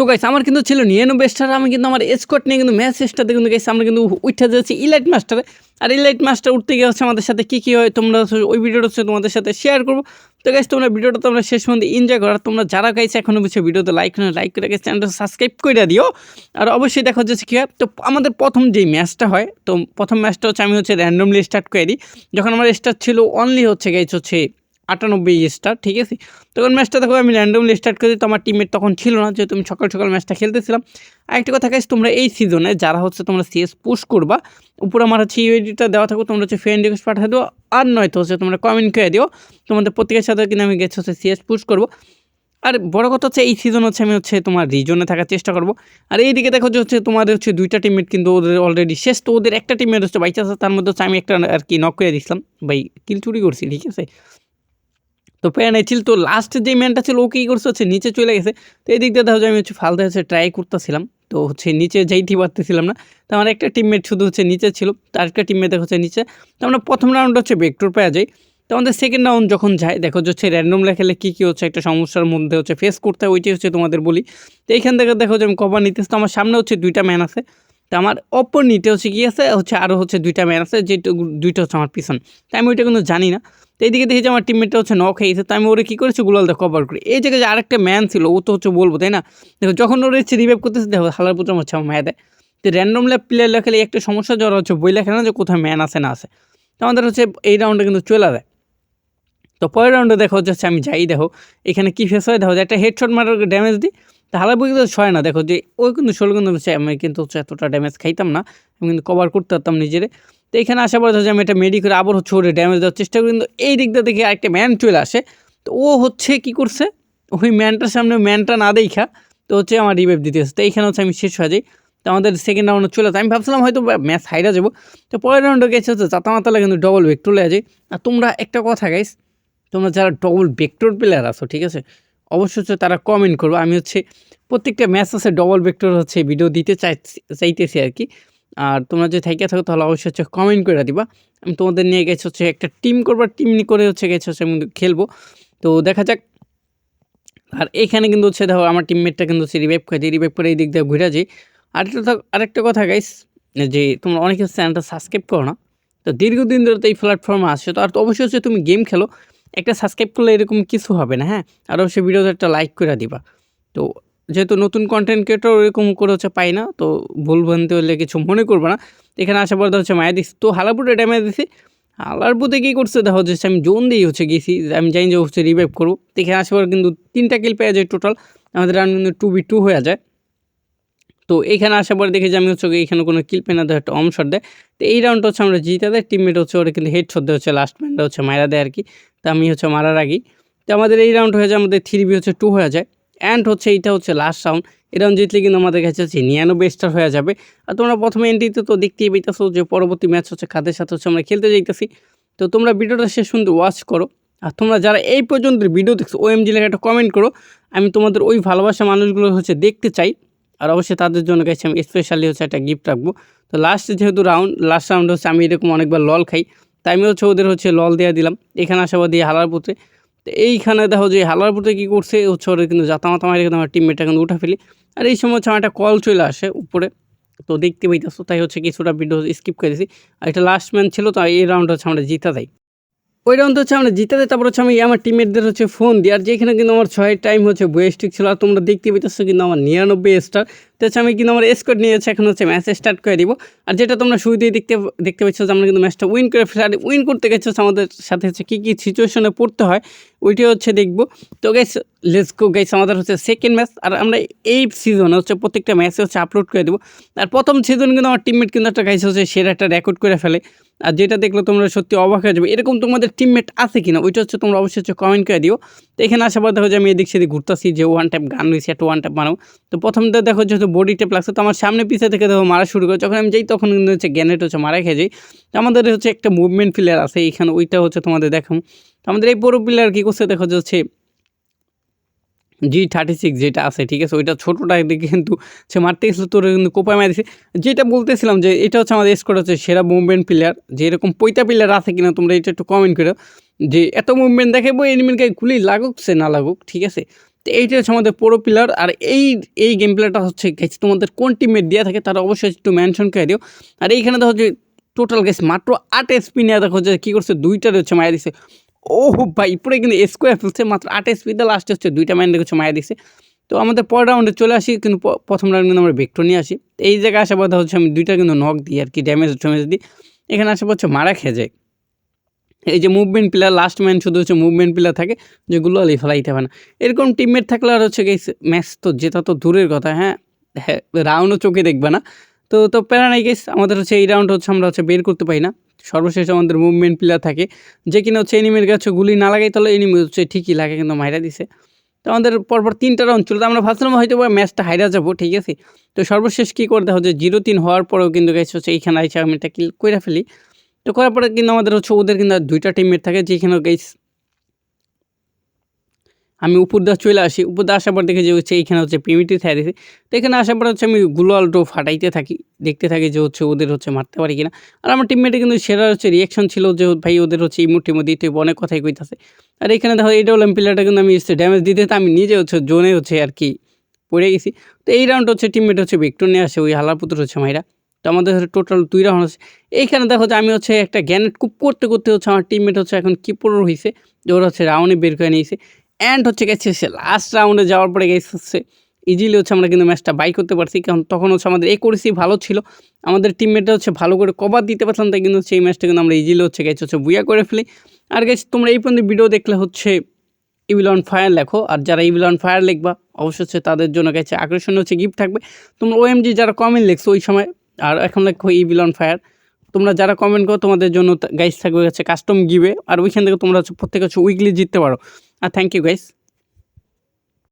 তো গাইস আমার কিন্তু ছিল নিরানব্বই স্টার আমি কিন্তু আমার স্কোয়াড নিয়ে কিন্তু ম্যাচ স্টারতে কিন্তু গাইস আমরা কিন্তু উঠে যাচ্ছি ইলাইট মাস্টারে আর ইলাইট মাস্টার উঠতে গিয়ে হচ্ছে আমাদের সাথে কী কী হয়, তোমরা ওই ভিডিওটা হচ্ছে তোমাদের সাথে শেয়ার করব। তো গাইস তোমরা ভিডিওটা তোমরা শেষ পর্যন্ত এনজয় করো। তোমরা যারা গাইছে এখনও বুঝছ ভিডিওতে লাইক করে লাইক করে গেছে চ্যানেলটা সাবস্ক্রাইব করে দিও। আর অবশ্যই দেখো যাচ্ছে কী হয়, তো আমাদের প্রথম যেই ম্যাচটা হয়, তো প্রথম ম্যাচটা হচ্ছে আমি হচ্ছে র্যান্ডমলি স্টার্ট করে। দিই যখন আমার স্টার্ট ছিল অনলি হচ্ছে গাইছে হচ্ছে আটানব্বই স্টার ঠিক আছে? তখন ম্যাচটা দেখো, আমি র্যান্ডমলি স্টার্ট করি, তো আমার টিমমেট তখন ছিল না, যেহেতু আমি সকাল সকাল ম্যাচটা খেলতেছিলাম। আরেকটা কথা গাইস তোমরা এই সিজনে যারা হচ্ছে তোমরা সিএস পুশ করবা, উপরে আমার হচ্ছে ইউএডিটা দেওয়া থাকো তোমরা হচ্ছে ফ্রেন্ড রিকোয়েস্ট পাঠিয়ে দিও, আর নয়তো হচ্ছে তোমরা কমেন্ট করে দিও, তোমাদের প্রত্যেকের সাথে কিন্তু আমি গেছি হচ্ছে সিএস পুশ করব। আর বড় কথা হচ্ছে, এই সিজন হচ্ছে আমি হচ্ছে তোমার রিজনে থাকার চেষ্টা করব। আর এইদিকে দেখো যে হচ্ছে তোমাদের হচ্ছে দুইটা টিমমেট কিন্তু ওদের অলরেডি শেষ, তো ওদের একটা টিমমেট হচ্ছে বাইচান্স তার মধ্যে হচ্ছে আমি একটা আর কি নক করে দিয়েছিলাম ভাই কিল চুরি করছি, ঠিক আছে? তো প্যান ছিল, তো লাস্টের যে ম্যানটা ছিল, ও কী করছে, হচ্ছে নিচে চলে গেছে। তো এই দিক দিয়ে দেখো আমি হচ্ছে ফালতে হচ্ছে ট্রাই করতেছিলাম। তো হচ্ছে নিচে যাইতে পারতেছিলাম না। তো আমার একটা টিমমেট শুধু হচ্ছে নিচে ছিল, তো আরেকটা টিমমেট দেখো হচ্ছে নিচে। তো আমরা প্রথম রাউন্ড হচ্ছে ভেক্টর পাওয়া যাই। তো আমাদের সেকেন্ড রাউন্ড যখন যায়, দেখো হচ্ছে র্যান্ডম লেখালে কী কী হচ্ছে একটা সমস্যার মধ্যে হচ্ছে ফেস করতে হয়, ওইটাই হচ্ছে তোমাদের বলি। তো এইখান থেকে দেখো যে আমি কভার নিতেছি, তো আমার সামনে হচ্ছে দুইটা ম্যান আছে। তো আমার অপর নিতে হচ্ছে কি আছে, হচ্ছে আরও হচ্ছে দুইটা ম্যান আছে যে দুইটা হচ্ছে আমার পিছন। তাই আমি ওইটা কিন্তু জানি না। তো এইদিকে দেখি যে আমার টিমমেটটা হচ্ছে নক হয়েছে তো আমি ওরে কী করেছি গুলালটা কভার করি। এই জায়গায় যে আরেকটা ম্যান ছিল, ও তো হচ্ছে বলব, তাই না? দেখো, যখন ওর হচ্ছে রিভাইভ করতেছে, দেখো, হালার পুত্র হচ্ছে আমার মায়া দেয়। তো র্যান্ডম ল্যাব প্লেয়ার লেখালে একটা সমস্যা জ্বর হচ্ছে বই লেখে না যে কোথায় ম্যান আছে, না আছে। তো আমাদের হচ্ছে এই রাউন্ডে কিন্তু চলে যায়। তো পরের রাউন্ডে দেখো হচ্ছে আমি যাই, দেখো, এখানে কী ফেস হয়, দেখো, যে একটা হেডশট মারার ড্যামেজ দিই। তো হালা বই কিন্তু ছয় না। দেখো যে ওই কিন্তু ষোলো কিন্তু আমি কিন্তু হচ্ছে এতটা ড্যামেজ খাইতাম না। আমি কিন্তু কভার করতে পারতাম নিজেরে। তো এখানে আসার পরে আমি একটা মেডি করে আবার হচ্ছে ওরে ড্যামেজ দেওয়ার চেষ্টা করি। কিন্তু এই দিকটা দেখে আরেকটা ম্যান চলে আসে। তো ও হচ্ছে কি করছে? ওই ম্যানটার সামনে ম্যানটা না দেখা, তো হচ্ছে আমার রিভাইভ দিতে হচ্ছে। তো এইখানে হচ্ছে আমি শেষ হয়ে যাই। তো আমাদের সেকেন্ড রাউন্ডে চলে আসে। আমি ভাবছিলাম হয়তো ম্যাচ হাইরা যাব। তো পরের রাউন্ডে গেছে হচ্ছে চাতামাতালা কিন্তু ডবল বেক চলে যায় আর তোমরা একটা কথা গাইস তোমরা যারা ডবল ভেক্টর প্লেয়ার আছো, ঠিক আছে? অবশ্যই হচ্ছে তারা কমেন্ট করব। আমি হচ্ছে প্রত্যেকটা ম্যাচ আছে ডবল ভেক্টর হচ্ছে ভিডিও দিতে চাই, চাইতেছি আর কি আর তোমরা যদি থাইকে থাকো তাহলে অবশ্যই হচ্ছে কমেন্ট করে দিবা। আমি তোমাদের নিয়ে গেছি হচ্ছে একটা টিম করবার টিম নিয়ে করে হচ্ছে গেছে হচ্ছে আমি খেলব। তো দেখা যাক। আর এখানে কিন্তু হচ্ছে দেখো আমার টিমমেটটা কিন্তু হচ্ছে রিভাইভ করে দিই রিভাইভ করে এই দিক দিয়ে ঘুরে যাই আরেকটা আরেকটা কথা গাইস যে তোমরা অনেকে চ্যানেলটা সাবস্ক্রাইব করো না। তো দীর্ঘদিন ধরে তো এই প্ল্যাটফর্মে আসছে, তো আর তো অবশ্যই হচ্ছে তুমি গেম খেলো। একটা সাবস্ক্রাইব করলে এরকম কিছু হবে না হ্যাঁ? আর অবশ্যই ভিডিওতে একটা লাইক করে দিবা। তো যেহেতু নতুন কন্টেন্ট ক্রিয়েটর এরকম করে হচ্ছে পাই না, তো ভুল ভ্রান্তি হলে কিছু মনে করবে না। এখানে আসার পর হচ্ছে মায়া দিচ্ছি তো হালাপুরে ড্যামেজ দিছি। হালারপুতে কী করছে? দেখা হচ্ছে আমি জোন দিয়ে হচ্ছে গেছি। আমি জানি যে হচ্ছে রিভাইভ করব। তো এখানে আসার পর কিন্তু তিনটা কিল পেয়ে যায় টোটাল আমাদের রান কিন্তু টু বি টু হয়ে যায়। তো এইখানে আসার পরে দেখি যে আমি হচ্ছে এখানে কোনো কিল পেনা দেয় একটা অমশট দেয়। তো এই রাউন্ডটা হচ্ছে আমরা জিতে দেয় টিমমেট হচ্ছে ওরা কিন্তু হেড শট দেয় হচ্ছে লাস্ট ম্যানটা হচ্ছে মারা দেয় আর কি তো আমি হচ্ছে মারার আগেই। তো আমাদের এই রাউন্ড হয়ে যায়, আমাদের থ্রি বি হচ্ছে টু হয়ে যায়। অ্যান্ড হচ্ছে এইটা হচ্ছে লাস্ট রাউন্ড রাউন্ড জিতলে কিন্তু আমাদের কাছে হচ্ছে নিরানব্বই স্টার হয়ে যাবে। আর তোমরা প্রথমে এন্ট্রিতে তো দেখতেই পেতেছো যে পরবর্তী ম্যাচ হচ্ছে খাদের সাথে হচ্ছে আমরা খেলতে যাইতেছি। তো তোমরা ভিডিওটা শেষ সুন্দর ওয়াচ করো। আর তোমরা যারা এই পর্যন্ত ভিডিও দেখছ ও এম জি লেখা একটা কমেন্ট করো। আমি তোমাদের ওই ভালোবাসা মানুষগুলো হচ্ছে দেখতে চাই। আর অবশ্যই তাদের জন্য গেছে আমি স্পেশালি হচ্ছে একটা গিফট রাখব। তো লাস্ট যেহেতু রাউন্ড লাস্ট রাউন্ড হচ্ছে আমি এরকম অনেকবার লল খাই তাই আমি হচ্ছে ওদের হচ্ছে লল দেওয়া দিলাম। এখানে আসাবার দিয়ে হালার পুত্রে তো এইখানে দেখো যে হালার পুত্রে কী করছে, হচ্ছে ওরা কিন্তু জাতামাতা মারি কিন্তু আমার টিমমেটটা কিন্তু উঠে ফেলি। আর এই সময় হচ্ছে আমার একটা কল চলে আসে উপরে। তো দেখতে পাইতেছো, তাই হচ্ছে কিছুটা ভিডিও স্কিপ করে দিয়েছি আর একটা লাস্ট ম্যান ছিল, তো এই রাউন্ড হচ্ছে আমরা জিতা দেয় ওই রাউন্ড হচ্ছে আমরা জিতে দেয় তারপর হচ্ছে আমি আমার টিমমেটদের হচ্ছে ফোন দিই। আর যেখানে কিন্তু আমার ছয় টাইম হচ্ছে বয়েস্টিক ছিল, আর তোমরা দেখতে পেতেছো কিন্তু আমার নিরানব্বই স্টার তো হচ্ছে আমি কিন্তু আমার স্কোর নিয়ে হচ্ছে এখন হচ্ছে ম্যাচ স্টার্ট করে দিব। আর যেটা তোমরা শুরুতেই দেখতে দেখতে পাচ্ছ যে আমরা কিন্তু ম্যাচটা উইন করে ফেলে উইন করতে গেছো আমাদের সাথে হচ্ছে কী কী সিচুয়েশনে পড়তে হয় ওইটি হচ্ছে দেখব। তো গাইস লেটস গো গাইস আমাদের হচ্ছে সেকেন্ড ম্যাচ আর আমরা এই সিজনে হচ্ছে প্রত্যেকটা ম্যাচে হচ্ছে আপলোড করে দেবো। আর প্রথম সিজন কিন্তু আমার টিমমেট কিন্তু একটা গাইস হচ্ছে সেরা একটা রেকর্ড করে ফেলে। আর যেটা দেখলে তোমরা সত্যি অবাক হয়ে যাবে, এরকম তোমাদের টিমমেট আছে কিনা, ওইটা হচ্ছে তোমরা অবশ্যই হচ্ছে কমেন্ট করে দিও। তো এখানে আসার পর দেখো যে আমি এদিক সেদিক ঘুরতেছি, যে ওয়ান টাইপ গান রয়েছে, একটা ওয়ান টাইপ মারো। তো প্রথমটা দেখো যেহেতু বডি টেপ লাগছে, তো আমার সামনে পিছে থেকে দেখো মারা শুরু করে, যখন আমি যাই তখন কিন্তু হচ্ছে গ্যানেট হচ্ছে মারা খেয়ে যাই। তো আমাদের হচ্ছে একটা মুভমেন্ট প্লেয়ার আছে, এইখানে ওইটা হচ্ছে তোমাদের দেখাম তো আমাদের এই পুরো প্লেয়ার কী করছে, দেখো যে হচ্ছে জি থার্টি সিক্স যেটা আছে, ঠিক আছে? ওইটা ছোটোটা দিকে কিন্তু সে মারতে গেছিল, তোর কিন্তু কোপায় মারিছে। যেটা বলতেছিলাম যে এটা হচ্ছে আমাদের স্কোর হচ্ছে সেরা মুভমেন্ট প্লেয়ার যে এরকম পৈতা প্লেয়ার আছে কিনা তোমরা এটা একটু কমেন্ট করো। যে এত মুভমেন্ট দেখে বই এনিমির গায়ে গুলি লাগুক সে না লাগুক, ঠিক আছে? তো এইটা হচ্ছে আমাদের পুরো প্লেয়ার আর এই এই গেম প্লেটা হচ্ছে গেছে তোমাদের কোন টিমের দেওয়া থাকে তারা অবশ্যই একটু মেনশন করে দিও। আর এইখানে দেখো যে টোটাল গেছে মাত্র আট এসপি নিয়ে দেখো যে কী করছে, দুইটার হচ্ছে মায়া দিছে। ও ভাই, পুরো কিন্তু স্কোয়ার ফেলছে মাত্র আট এসপিতে লাস্টে হচ্ছে, দুইটা মাইন্ডে হচ্ছে মায়া দিছে তো আমাদের পরের রাউন্ডে চলে আসি, কিন্তু প্রথম রাউন্ড কিন্তু আমরা ভেক্টর নিয়ে আসি। এই জায়গায় আসার কথা হচ্ছে আমি দুইটা কিন্তু নক দিই আর কি ড্যামেজ ট্যামেজ দিই। এখানে পর হচ্ছে মারা খেয়ে যায়। এই যে মুভমেন্ট প্লেয়ার লাস্ট ম্যান শুধু হচ্ছে মুভমেন্ট প্লেয়ার থাকে, যেগুলো আলি ফেলাইতে পারে না। এরকম টিমমেট থাকলে আর হচ্ছে ম্যাচ তো জেতা তো দূরের কথা হ্যাঁ? হ্যাঁ রাউন্ডও চোখে দেখবে না। তো তো প্যারা নাই গেস আমাদের হচ্ছে এই রাউন্ড হচ্ছে আমরা হচ্ছে বের করতে পারি না। সর্বশেষ আমাদের মুভমেন্ট প্লেয়ার থাকে। যে কিনা হচ্ছে এনিমের কাছে গুলি না লাগাই, তাহলে এনিমি হচ্ছে ঠিকই লাগে, কিন্তু মাইরা দিছে। তো আমাদের পরপর তিনটা রাউন্ড তো আমরা ভাবছিলাম হয়তো ম্যাচটা হাইরা যাব, ঠিক আছে? তো সর্বশেষ কী করতে হচ্ছে জিরো তিন হওয়ার পরেও কিন্তু গেছে হচ্ছে এইখানে আইসা আমি এটা কিল করে ফেলি। তো করার পরে কিন্তু আমাদের হচ্ছে ওদের কিন্তু দুইটা টিমমেট থাকে যেখানে গেস আমি উপর দিয়ে চলে আসি। উপর দিয়ে আসার পর দেখে যে হচ্ছে এইখানে হচ্ছে পিমিটি থাই তো এখানে আসার পর হচ্ছে আমি গুলোয়ালটো ফাটাইতে থাকি দেখতে থাকি যে হচ্ছে ওদের হচ্ছে মারতে পারি কিনা। আর আমার টিমমেটে কিন্তু সেরা হচ্ছে রিয়াকশন ছিল যে ভাই ওদের হচ্ছে ইমো দিতে হবে, অনেক কথাই কইতাছে। আর এখানে দেখো এইটা হলাম প্লেয়ারটা কিন্তু আমি ড্যামেজ দিতে আমি নিজে হচ্ছে জোনে হচ্ছে আর কি পড়ে গেছি। তো এই রাউন্ড হচ্ছে টিমমেট হচ্ছে ভিক্টর নিয়ে আসে ওই হালারপুত্র হচ্ছে মাইরা। তো আমাদের হচ্ছে টোটাল দুই রাউন্ড আছে। এইখানে দেখো যে আমি হচ্ছে একটা গ্যানেট কুপ করতে করতে হচ্ছে আমার টিমমেট হচ্ছে এখন কিপর হয়েছে যে ওরা হচ্ছে রাউন্ডে বের করে নিয়েছে। অ্যান্ড হচ্ছে গেছে সে লাস্ট রাউন্ডে যাওয়ার পরে গেছে হচ্ছে ইজিলি হচ্ছে আমরা কিন্তু ম্যাচটা বাই করতে পারছি। কারণ তখন হচ্ছে আমাদের একুরেসি ভালো ছিল। আমাদের টিমমেটটা হচ্ছে ভালো করে কভার দিতে পারছিলাম তাই কিন্তু সেই ম্যাচটা কিন্তু আমরা ইজিলি হচ্ছে গেছে হচ্ছে বুয়া করে ফেলি। আর গেছে তোমরা এই পর্যন্ত ভিডিও দেখলে হচ্ছে ইভিল অন ফায়ার লেখো। আর যারা ইভিল অন ফায়ার লিখবা, অবশ্যই হচ্ছে তাদের জন্য গেছে আকর্ষণ হচ্ছে গিফট থাকবে। তোমরা ওএমজি যারা কমেন্ট লিখছো ওই সময়, আর এখন লেখো ইভিল অন ফায়ার তোমরা যারা কমেন্ট করো, তোমাদের জন্য গাইস থাকবে হচ্ছে কাস্টম গিবে আর ওইখান থেকে তোমরা হচ্ছে প্রত্যেকে হচ্ছে উইকলি জিততে পারো। আর থ্যাংক ইউ গাইস